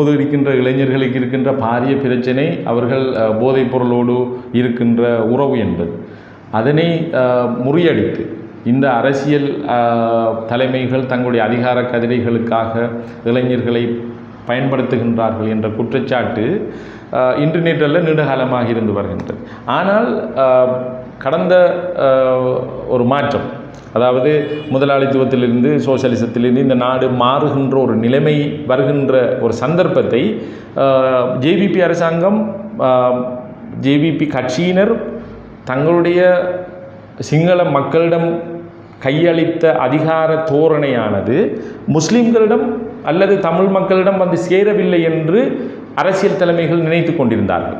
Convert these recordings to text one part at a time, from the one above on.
இப்போது இருக்கின்ற இளைஞர்களுக்கு இருக்கின்ற பாரிய பிரச்சனை அவர்கள் போதைப் பொருளோடு இருக்கின்ற உறவு என்பது. அதனை முறியடித்து இந்த அரசியல் தலைமைகள் தங்களுடைய அதிகார கதிரைகளுக்காக இளைஞர்களை பயன்படுத்துகின்றார்கள் என்ற குற்றச்சாட்டு இன்டர்நெட்டில் நீண்டகாலமாக இருந்து வருகின்றது. ஆனால் கடந்த ஒரு மாற்றம் அதாவது முதலாளித்துவத்திலிருந்து சோசியலிசத்திலிருந்து இந்த நாடு மாறுகின்ற ஒரு நிலைமை வருகின்ற ஒரு சந்தர்ப்பத்தை ஜேவிபி அரசாங்கம் ஜேவிபி கட்சியினர் தங்களுடைய சிங்கள மக்களிடம் கையளித்த அதிகார தோரணையானது முஸ்லீம்களிடம் அல்லது தமிழ் மக்களிடம் வந்து சேரவில்லை என்று அரசியல் தலைமைகள் நினைத்து கொண்டிருந்தார்கள்.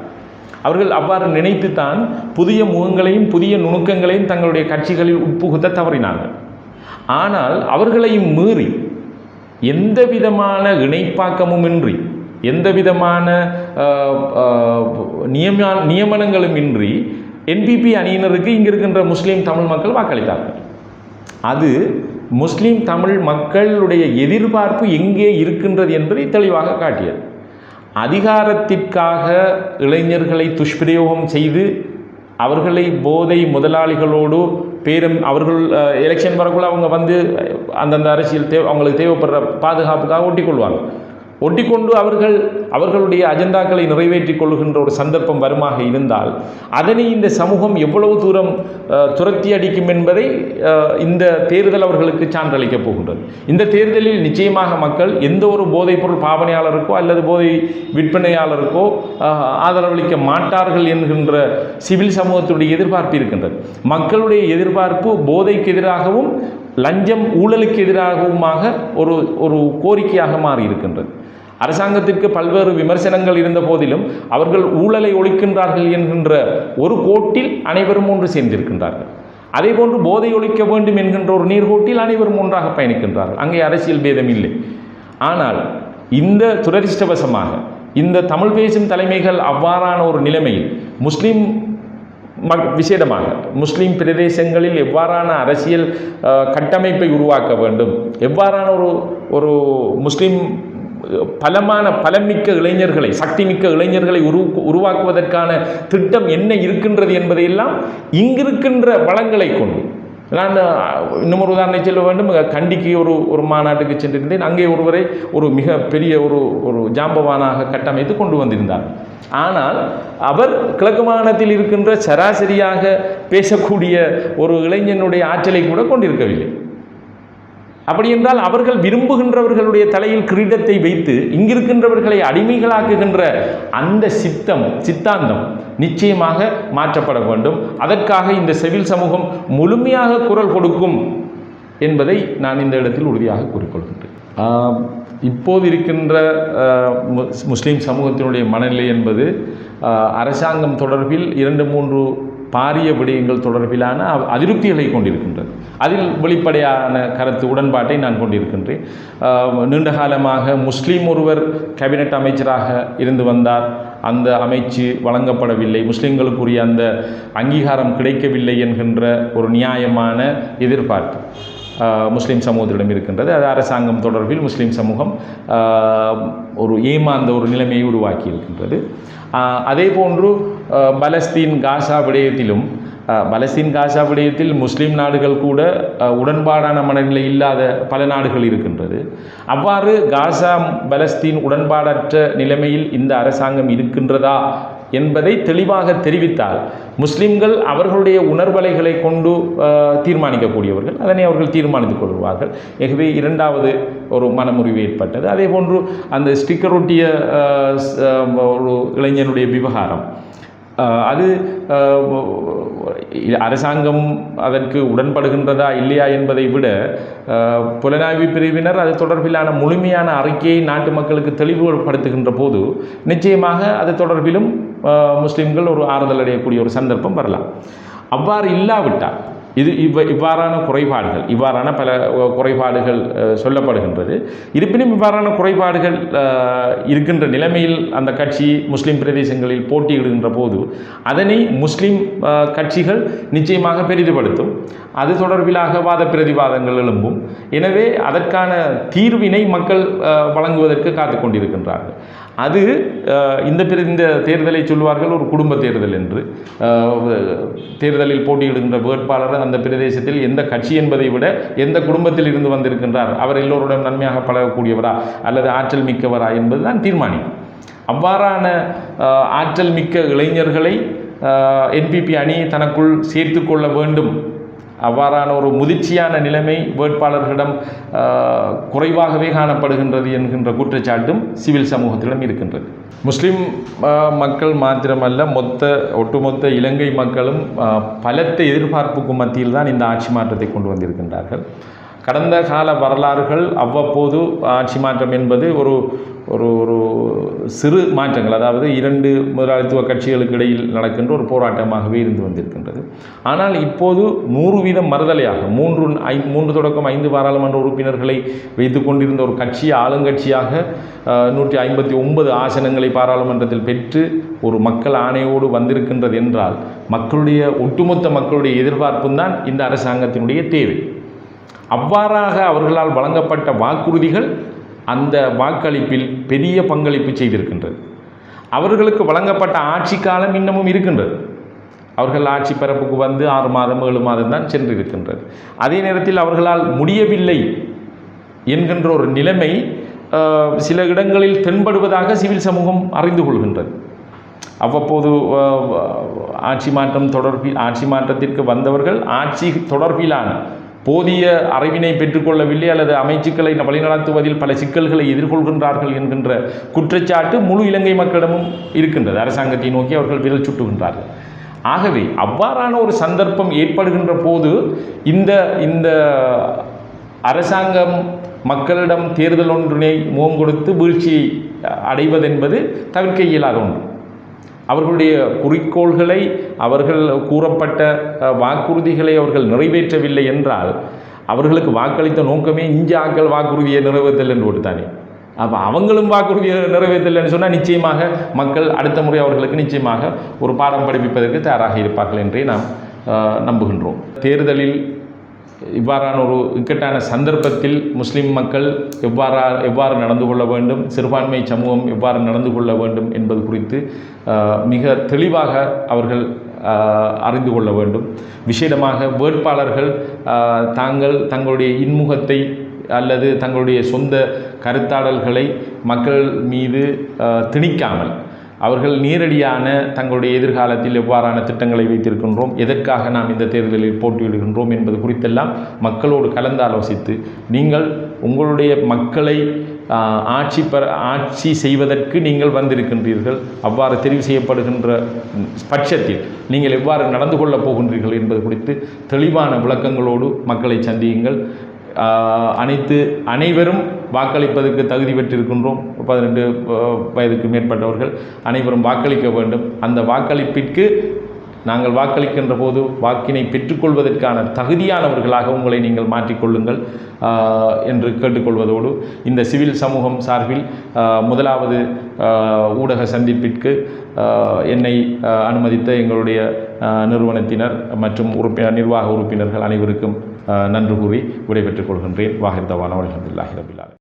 அவர்கள் அவ்வாறு நினைத்துத்தான் புதிய முகங்களையும் புதிய நுணுக்கங்களையும் தங்களுடைய கட்சிகளில் உட்புகுத்த தவறினார்கள். ஆனால் அவர்களையும் மீறி எந்த விதமான இணைப்பாக்கமுமின்றி எந்த விதமான நியம நியமனங்களும் இன்றி என்பிபி அணியினருக்கு இங்கே இருக்கின்ற முஸ்லீம் தமிழ் மக்கள் வாக்களித்தார்கள். அது முஸ்லீம் தமிழ் மக்களுடைய எதிர்பார்ப்பு எங்கே இருக்கின்றது என்பதை தெளிவாக காட்டியது. அதிகாரத்திற்காக இளைஞர்களை துஷ்பிரயோகம் செய்து அவர்களை போதை முதலாளிகளோடு பேரும் அவர்கள் எலெக்ஷன் வரக்குள்ள அவங்க வந்து அந்தந்த அரசியல் தேவை அவங்களுக்கு தேவைப்படுற பாதுகாப்புக்காக ஒட்டிக்கொள்வாங்க. ஒட்டிக்கொண்டு அவர்கள் அவர்களுடைய அஜெண்டாக்களை நிறைவேற்றிக் கொள்கின்ற ஒரு சந்தர்ப்பம் வருமாக இருந்தால் அதனை இந்த சமூகம் எவ்வளவு தூரம் துரத்தி அடிக்கும் என்பதை இந்த தேர்தல் அவர்களுக்கு சான்றளிக்கப் போகின்றது. இந்த தேர்தலில் நிச்சயமாக மக்கள் எந்த ஒரு போதைப்பொருள் பாவனையாளருக்கோ அல்லது போதை விற்பனையாளருக்கோ ஆதரவளிக்க மாட்டார்கள் என்கின்ற சிவில் சமூகத்துடைய எதிர்பார்ப்பு இருக்கின்றது. மக்களுடைய எதிர்பார்ப்பு போதைக்கு எதிராகவும் லஞ்சம் ஊழலுக்கு எதிராகவுமாக ஒரு ஒரு கோரிக்கையாக மாறி இருக்கின்றது அரசாங்கத்திற்கு பல்வேறு விமர்சனங்கள் இருந்த போதிலும் அவர்கள் ஊழலை ஒழிக்கின்றார்கள் என்கின்ற ஒரு கோட்டில் அனைவரும் ஒன்று சேர்ந்திருக்கின்றார்கள். அதே போன்று போதை ஒழிக்க வேண்டும் என்கின்ற ஒரு நீர்கோட்டில் அனைவரும் ஒன்றாக பயணிக்கின்றார்கள். அங்கே அரசியல் பேதம் இல்லை. ஆனால் இந்த துரதிருஷ்டவசமாக இந்த தமிழ் பேசும் தலைமைகள் அவ்வாறான ஒரு நிலைமையில் முஸ்லீம் மக் விசேடமாக முஸ்லீம் பிரதேசங்களில் எவ்வாறான அரசியல் கட்டமைப்பை உருவாக்க வேண்டும் எவ்வாறான ஒரு ஒரு முஸ்லீம் பலமான பலமிக்க இளைஞர்களை சக்திமிக்க இளைஞர்களை உரு உருவாக்குவதற்கான திட்டம் என்ன இருக்கின்றது என்பதையெல்லாம் இங்கிருக்கின்ற வளங்களை கொண்டு. நான் இன்னும் ஒரு உதாரணம் சொல்ல வேண்டும். கண்டிக்கு ஒரு ஒரு மாநாட்டுக்கு சென்றிருந்தேன். அங்கே ஒருவரை ஒரு மிக பெரிய ஒரு ஒரு ஜாம்பவானாக கட்டமைத்து கொண்டு வந்திருந்தார். ஆனால் அவர் கிழக்கு மாகாணத்தில் இருக்கின்ற சராசரியாக பேசக்கூடிய ஒரு இளைஞனுடைய ஆற்றலை கூட கொண்டிருக்கவில்லை. அப்படி என்றால் அவர்கள் விரும்புகின்றவர்களுடைய தலையில் கிரீடத்தை வைத்து இங்கிருக்கின்றவர்களை அடிமைகளாக்குகின்ற அந்த சித்தம் சித்தாந்தம் நிச்சயமாக மாற்றப்பட வேண்டும். அதற்காக இந்த செவில் சமூகம் முழுமையாக குரல் கொடுக்கும் என்பதை நான் இந்த இடத்தில் உறுதியாக கூறிக்கொள்கின்றேன். இப்போது இருக்கின்ற முஸ்லீம் முஸ்- சமூகத்தினுடைய மனநிலை என்பது அரசாங்கம் தொடர்பில் இரண்டு மூன்று பாரிய விடயங்கள் தொடர்பிலான அதிருப்திகளை கொண்டிருக்கின்றது. அதில் வெளிப்படையான கருத்து உடன்பாட்டை நான் கொண்டிருக்கின்றேன். நீண்ட காலமாக முஸ்லீம் ஒருவர் கேபினட் அமைச்சராக இருந்து வந்தார். அந்த அமைச்சு வழங்கப்படவில்லை. முஸ்லீம்களுக்குரிய அந்த அங்கீகாரம் கிடைக்கவில்லை என்கின்ற ஒரு நியாயமான எதிர்பார்ப்பு. முஸ்லீம் சமூகத்திடம் இருக்கின்றது. அது அரசாங்கம் தொடர்பில் முஸ்லீம் சமூகம் ஒரு ஏமாந்த ஒரு நிலைமையை உருவாக்கி இருக்கின்றது. அதே போன்று பலஸ்தீன் காசா விடயத்திலும் பலஸ்தீன் காசா விடயத்தில் முஸ்லீம் நாடுகள் கூட உடன்பாடான மனநிலை இல்லாத பல நாடுகள் இருக்கின்றது. அவ்வாறு காசா பலஸ்தீன் உடன்பாடற்ற நிலைமையில் இந்த அரசாங்கம் இருக்கின்றதா என்பதை தெளிவாக தெரிவித்தால் முஸ்லிம்கள் அவர்களுடைய உணர்வலைகளை கொண்டு தீர்மானிக்கக்கூடியவர்கள். அதனை அவர்கள் தீர்மானித்துக் கொள்வார்கள். ஆகவே இரண்டாவது ஒரு மனமுறிவு ஏற்பட்டது. அதே போன்று அந்த ஸ்டிக்கர் ஒட்டிய ஒரு இளைஞனுடைய விவகாரம். அது அரசாங்கம் அதற்கு உடன்படுகின்றதா இல்லையா என்பதை விட புலனாய்வு பிரிவினர் அது தொடர்பிலான முழுமையான அறிக்கையை நாட்டு மக்களுக்கு தெளிவுபடுத்துகின்ற போது நிச்சயமாக அது தொடர்பிலும் முஸ்லீம்கள் ஒரு ஆறுதல் அடையக்கூடிய ஒரு சந்தர்ப்பம் வரலாம். அவ்வாறு இல்லாவிட்டால் இது இவ்வ இவ்வாறான குறைபாடுகள் இவ்வாறான பல குறைபாடுகள் சொல்லப்படுகின்றது. இருப்பினும் இவ்வாறான குறைபாடுகள் இருக்கின்ற நிலைமையில் அந்த கட்சி முஸ்லீம் பிரதேசங்களில் போட்டியிடுகின்ற போது அதனை முஸ்லீம் கட்சிகள் நிச்சயமாக பெரிதுபடுத்தும். அது தொடர்பிலாக வாத பிரதிவாதங்கள் எழும்பும். எனவே அதற்கான தீர்வினை மக்கள் வழங்குவதற்கு காத்து கொண்டிருக்கின்றார்கள். அது இந்த பிற இந்த தேர்தலை சொல்வார்கள் ஒரு குடும்ப தேர்தல் என்று. தேர்தலில் போட்டியிடுகின்ற வேட்பாளர் அந்த பிரதேசத்தில் எந்த கட்சி என்பதை விட எந்த குடும்பத்தில் இருந்து வந்திருக்கின்றார்? அவர் எல்லோருடன் நன்மையாக பழகக்கூடியவரா? அல்லது ஆற்றல் மிக்கவரா என்பதுதான் தீர்மானிக்கும். அவ்வாறான ஆற்றல் மிக்க இளைஞர்களை என்பிபி அணி தனக்குள் சேர்த்து கொள்ள வேண்டும். அவ்வாறான ஒரு முதிர்ச்சியான நிலைமை வேட்பாளர்களிடம் குறைவாகவே காணப்படுகின்றது என்கின்ற குற்றச்சாட்டும் சிவில் சமூகத்திடம் இருக்கின்றது. முஸ்லீம் மக்கள் மாத்திரமல்ல மொத்த ஒட்டுமொத்த இலங்கை மக்களும் பலத்த எதிர்பார்ப்புக்கு மத்தியில் தான் இந்த ஆட்சி மாற்றத்தை கொண்டு வந்திருக்கின்றார்கள். கடந்த கால வரலாறுகள் அவ்வப்போது ஆட்சி மாற்றம் என்பது ஒரு ஒரு ஒரு சிறு மாற்றங்கள். அதாவது இரண்டு முதலாளித்துவ கட்சிகளுக்கு இடையில் நடக்கின்ற ஒரு போராட்டமாகவே இருந்து வந்திருக்கின்றது. ஆனால் இப்போது நூறு வீதம் மறுதலையாக மூன்று ஐ மூன்று தொடக்கம் ஐந்து பாராளுமன்ற உறுப்பினர்களை வைத்து கொண்டிருந்த ஒரு கட்சி ஆளுங்கட்சியாக நூற்றி ஐம்பத்தி ஒன்பது ஆசனங்களை பாராளுமன்றத்தில் பெற்று ஒரு மக்கள் ஆணையோடு வந்திருக்கின்றது என்றால் மக்களுடைய ஒட்டுமொத்த மக்களுடைய எதிர்பார்ப்பும் தான் இந்த அரசாங்கத்தினுடைய தேவை. அவ்வாறாக அவர்களால் வழங்கப்பட்ட வாக்குறுதிகள் அந்த வாக்களிப்பில் பெரிய பங்களிப்பு செய்திருக்கின்றது. அவர்களுக்கு வழங்கப்பட்ட ஆட்சி காலம் இன்னமும் இருக்கின்றது. அவர்கள் ஆட்சி பரப்புக்கு வந்து ஆறு மாதம் ஏழு மாதம் தான் சென்றிருக்கின்றது அதே நேரத்தில் அவர்களால் முடியவில்லை என்கின்ற ஒரு நிலைமை சில இடங்களில் தென்படுவதாக சிவில் சமூகம் அறிந்து கொள்கின்றது. அவ்வப்போது ஆட்சி மாற்றம் தொடர்பில் ஆட்சி மாற்றத்திற்கு வந்தவர்கள் ஆட்சி தொடர்பிலான போதிய அறிவினை பெற்றுக்கொள்ளவில்லை அல்லது அமைச்சுக்களை வழிநடத்துவதில் பல சிக்கல்களை எதிர்கொள்கின்றார்கள் என்கின்ற குற்றச்சாட்டு முழு இலங்கை மக்களிடமும் இருக்கின்றது. அரசாங்கத்தை நோக்கி அவர்கள் விரல் சுட்டுகின்றார்கள். ஆகவே அவ்வாறான ஒரு சந்தர்ப்பம் ஏற்படுகின்ற போது இந்த இந்த அரசாங்கம் மக்களிடம் தேர்தல் ஒன்றினை முகம் கொடுத்து வீழ்ச்சியை அடைவதென்பது தவிர்க்க இயலாத ஒன்று. அவர்களுடைய குறிக்கோள்களை அவர்கள் கூறப்பட்ட வாக்குறுதிகளை அவர்கள் நிறைவேற்றவில்லை என்றால் அவர்களுக்கு வாக்களித்த நோக்கமே இஞ்ச ஆக்கள் வாக்குறுதியை நிறைவேற்றல் என்று தானே அப்போ அவங்களும் வாக்குறுதியை நிறைவேற்றலைன்னு சொன்னால் நிச்சயமாக மக்கள் அடுத்த முறை அவர்களுக்கு நிச்சயமாக ஒரு பாடம் படிப்பிப்பதற்கு தயாராக இருப்பார்கள் என்றே நாம் நம்புகின்றோம். தேர்தலில் இவ்வாறான ஒரு இக்கட்டான சந்தர்ப்பத்தில் முஸ்லீம் மக்கள் எவ்வாறா எவ்வாறு நடந்து கொள்ள வேண்டும் சிறுபான்மை சமூகம் எவ்வாறு நடந்து கொள்ள வேண்டும் என்பது குறித்து மிக தெளிவாக அவர்கள் அறிந்து கொள்ள வேண்டும். விசேடமாக வேட்பாளர்கள் தாங்கள் தங்களுடைய இன்முகத்தை அல்லது தங்களுடைய சொந்த கருத்தாடல்களை மக்கள் மீது திணிக்காமல் அவர்கள் நேரடியான தங்களுடைய எதிர்காலத்தில் எவ்வாறான திட்டங்களை வைத்திருக்கின்றோம் எதற்காக நாம் இந்த தேர்தலில் போட்டியிடுகின்றோம் என்பது குறித்தெல்லாம் மக்களோடு கலந்தாலோசித்து நீங்கள் உங்களுடைய மக்களை ஆட்சி பெற ஆட்சி செய்வதற்கு நீங்கள் வந்திருக்கின்றீர்கள். அவ்வாறு தெரிவு செய்யப்படுகின்ற பட்சத்தில் நீங்கள் எவ்வாறு நடந்து கொள்ளப் போகின்றீர்கள் என்பது குறித்து தெளிவான விளக்கங்களோடு மக்களை சந்தியுங்கள். அனைத்து அனைவரும் வாக்களிப்பதற்கு தகுதி பெற்றிருக்கின்றோம். பதினெட்டு வயதுக்கு மேற்பட்டவர்கள் அனைவரும் வாக்களிக்க வேண்டும். அந்த வாக்களிப்பிற்கு நாங்கள் வாக்களிக்கின்ற போது வாக்கினை பெற்றுக்கொள்வதற்கான தகுதியானவர்களாக உங்களை நீங்கள் மாற்றிக்கொள்ளுங்கள் என்று கேட்டுக்கொள்வதோடு இந்த சிவில் சமூகம் சார்பில் முதலாவது ஊடக சந்திப்பிற்கு என்னை அனுமதித்த எங்களுடைய நிறுவனத்தினர் மற்றும் உறுப்பினர் நிர்வாக உறுப்பினர்கள் அனைவருக்கும் நன்றி கூறி விடைபெற்றுக் கொள்கின்றேன். வாஹிர் தவான அலமதுல்லாஹி ரபிலால்